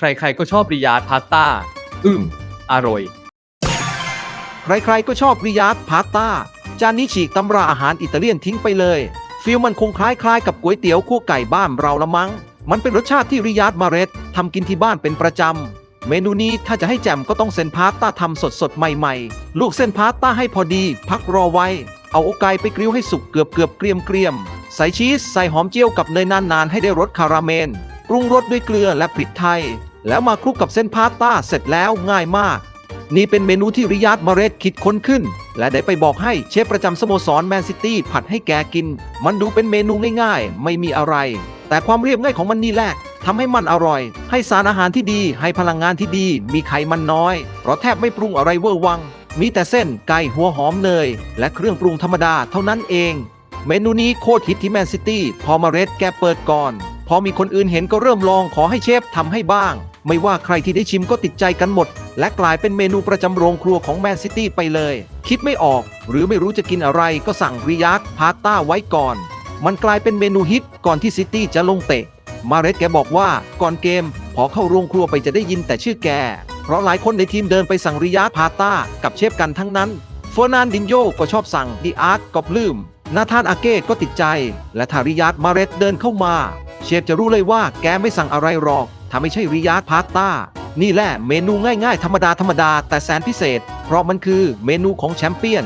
ใครๆก็ชอบริยาดพาสต้า อืม อร่อย ใครๆก็ชอบริยาดพาสต้า จานนี้ฉีกตำราอาหารอิตาเลียนทิ้งไปเลยฟิลมันคงคล้ายๆ กับก๋วยเตี๋ยวคั่วไก่บ้านเราละมั้ง มันเป็นรสชาติที่ริยาดมาเรตทำกินที่บ้านเป็นประจำ เมนูนี้ถ้าจะให้แจ่มก็ต้องเส้นพาสต้าทำสดๆ ใหม่ๆ ลูกเส้นพาสต้าให้พอดี พักรอไว้ เอาอกไก่ไปกริ้วให้สุกเกือบเกือบๆเกรียมเกรียมๆใส่ชีสใส่หอมเจียวกับเนยนานๆให้ได้รสคาราเมลปรุงรสด้วยเกลือและพริกไทย แล้วมาคลุกกับเส้นพาสต้าเสร็จแล้วง่ายมาก นี่เป็นเมนูที่ริยาดมาเรตคิดค้นขึ้น และได้ไปบอกให้เชฟประจำสโมสรแมนซิตี้ผัดให้แกกิน มันดูเป็นเมนูง่ายๆ ไม่มีอะไร แต่ความเรียบง่ายของมันนี่แหละทำให้มันอร่อย ให้สารอาหารที่ดีให้พลังงานที่ดี มีไขมันน้อย เพราะแทบไม่ปรุงอะไรเวอร์วัง มีแต่เส้นไก่หัวหอมเนยและเครื่องปรุงธรรมดาเท่านั้นเอง เมนูนี้โคตรฮิตที่แมนซิตี้พอมาเรตแกเปิดก่อน พอมีคนอื่นเห็นก็เริ่มลองขอให้เชฟทำให้บ้าง ไม่ว่าใครที่ได้ชิมก็ติดใจกันหมด และกลายเป็นเมนูประจำโรงครัวของแมนซิตี้ไปเลย คิดไม่ออก หรือไม่รู้จะกินอะไรก็สั่งริยาดพาสต้าไว้ก่อน มันกลายเป็นเมนูฮิตก่อนที่ซิตี้จะลงเตะ มาเรตแกบอกว่าก่อนเกม พอเข้าโรงครัวไปจะได้ยินแต่ชื่อแก เพราะหลายคนในทีมเดินไปสั่งริยาดพาต้ากับเชฟกันทั้งนั้นเฟอร์นันดินโยก็ชอบสั่งดีอาร์ตก็ปลื้มนาธานอาเก้ก็ติดใจ และถ้าริยาดมาเรตเดินเข้ามา ชฟจะรู้เลยว่าแกไม่สั่งอะไรหรอกถ้าไม่ใช่ริยาดพาสต้า นี่แหละเมนูง่ายๆ ธรรมดาธรรมดาแต่แสนพิเศษ เพราะมันคือเมนูของแชมเปี้ยน